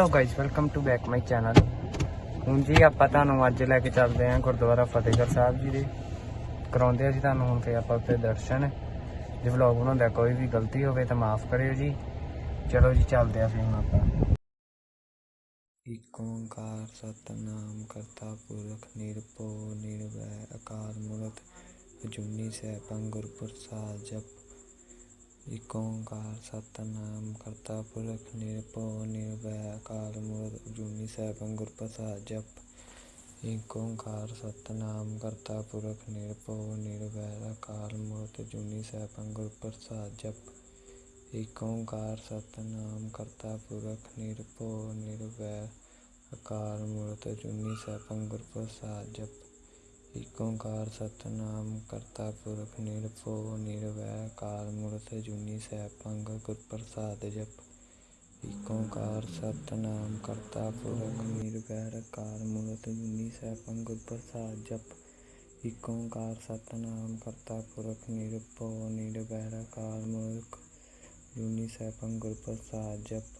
Hello guys welcome to back my channel ਹੁਣ ਜੀ ਆਪਾਂ ਤੁਹਾਨੂੰ ਅੱਜ ਲੈ ਕੇ ਚੱਲਦੇ ਹਾਂ ਗੁਰਦੁਆਰਾ ਫਤਿਹਗੜ੍ਹ ਸਾਹਿਬ ਜੀ ਦੇ। ਕਰਾਉਂਦੇ ਆ ਜੀ ਤੁਹਾਨੂੰ ਹੁਣ ਤੇ ਆਪਾਂ ਉੱਤੇ ਦਰਸ਼ਨ। ਜੇ ਵਲੌਗ ਬਣਾਉਂਦਾ ਕੋਈ ਵੀ ਗਲਤੀ ਹੋਵੇ ਤਾਂ ਮਾਫ ਕਰਿਓ ਜੀ। ਚਲੋ ਜੀ, ਚੱਲਦੇ ਆ ਫਿਰ ਹੁਣ ਆਪਾਂ। ਇਕ ਓੰਕਾਰ ਸਤਨਾਮ ਕਰਤਾ ਪੁਰਖ ਨਿਰਭਉ ਨਿਰਵੈ ਅਕਾਲ ਮੂਰਤ। ਅਜੂਨੀ ਸੈਭੰ ਗੁਰ ਪ੍ਰਸਾਦ ਜਪ ਇਕ ਓੰਕਾਰ, ਸਤਨਾਮ ਕਰਤਾ ਪੁਰਖ ਨਿਰਭਉ ਨਿਰਵੈ ਅਕਾਲ ਮੂਰਤ, ਅਜੂਨੀ ਸੈਭੰ ਗੁਰ ਪ੍ਰਸਾਦ ਜਪ। ਇਕ ਓੰਕਾਰ, ਸਤਨਾਮ ਕਰਤਾ ਪੁਰਖ ਨਿਰਭਉ ਨਿਰਵੈ ਅਕਾਲ ਮੂਰਤ, ਅਜੂਨੀ ਸੈਭੰ ਗੁਰ ਪ੍ਰਸਾਦ ਜਪ। ਇਕ ਓੰਕਾਰ, ਸਤਨਾਮ ਕਰਤਾ ਪੁਰਖ ਨਿਰਭਉ ਨਿਰਵੈ ਅਕਾਲ ਮੂਰਤ, ਅਜੂਨੀ ਸੈਭੰ ਗੁਰ ਪ੍ਰਸਾਦ ਜਪ। ਇਕ ਓੰਕਾਰ ਸਤਨਾਮ, ਕਰਤਾ ਪੁਰਖ ਨਿਰਭਉ, ਨਿਰਵੈ ਅਕਾਲ ਮੂਰਤ ਅਜੂਨੀ ਸੈਭੰ ਗੁਰ ਪ੍ਰਸਾਦ ਜਪ। ਇਕ ਓੰਕਾਰ ਸਤਨਾਮ, ਕਰਤਾ ਪੁਰਖ ਨਿਰਵੈ ਅਕਾਲ ਮੂਰਤ ਅਜੂਨੀ ਸੈਭੰ ਗੁਰ ਪ੍ਰਸਾਦ ਜਪ। ਇਕ ਓੰਕਾਰ ਸਤਨਾਮ, ਕਰਤਾ ਪੁਰਖ ਨਿਰਭਉ, ਨਿਰਵੈ ਅਕਾਲ ਮੂਰਤ ਜੂਨੀ ਸੈਭੰ ਗੁਰ ਪ੍ਰਸਾਦ ਜਪ।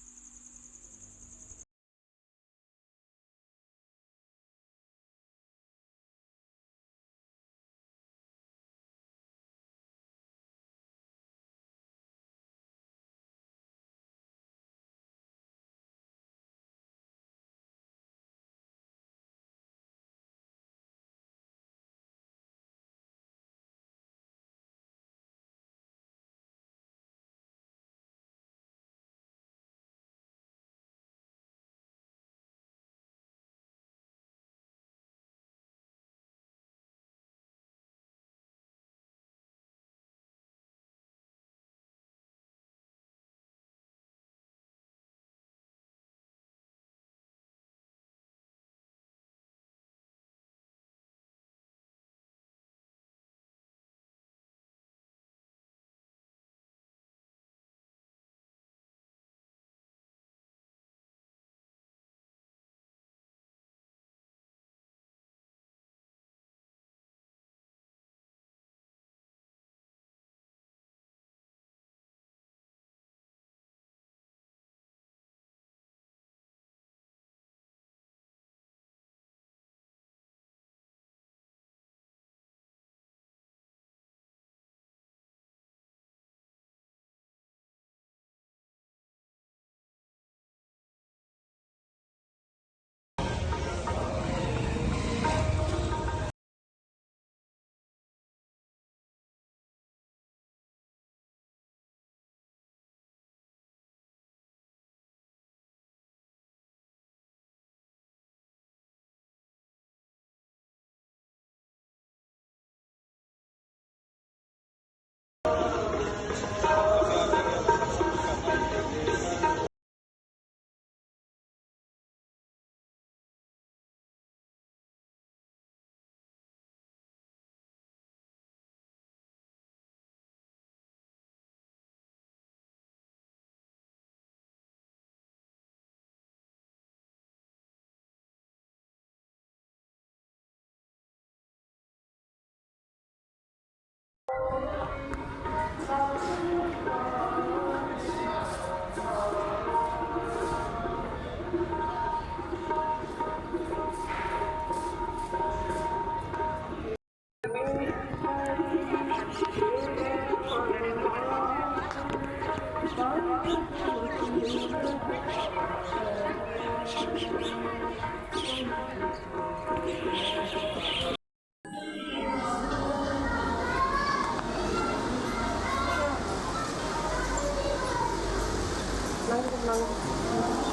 30명 정.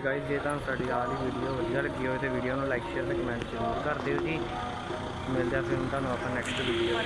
ਗਾਇਸ ਜੇ ਤੁਹਾਨੂੰ ਸਾਡੀ ਆਹ ਵਾਲੀ ਵੀਡੀਓ ਵਧੀਆ ਲੱਗੀ ਹੋਵੇ ਤੇ ਵੀਡੀਓ ਨੂੰ ਲਾਈਕ ਸ਼ੇਅਰ ਤੇ ਕਮੈਂਟ ਜ਼ਰੂਰ ਕਰ ਦਿਓ ਜੀ। ਮਿਲਦੇ ਆ ਫਿਰ ਤੁਹਾਨੂੰ ਆਪਾਂ ਨੈਕਸਟ ਵੀਡੀਓ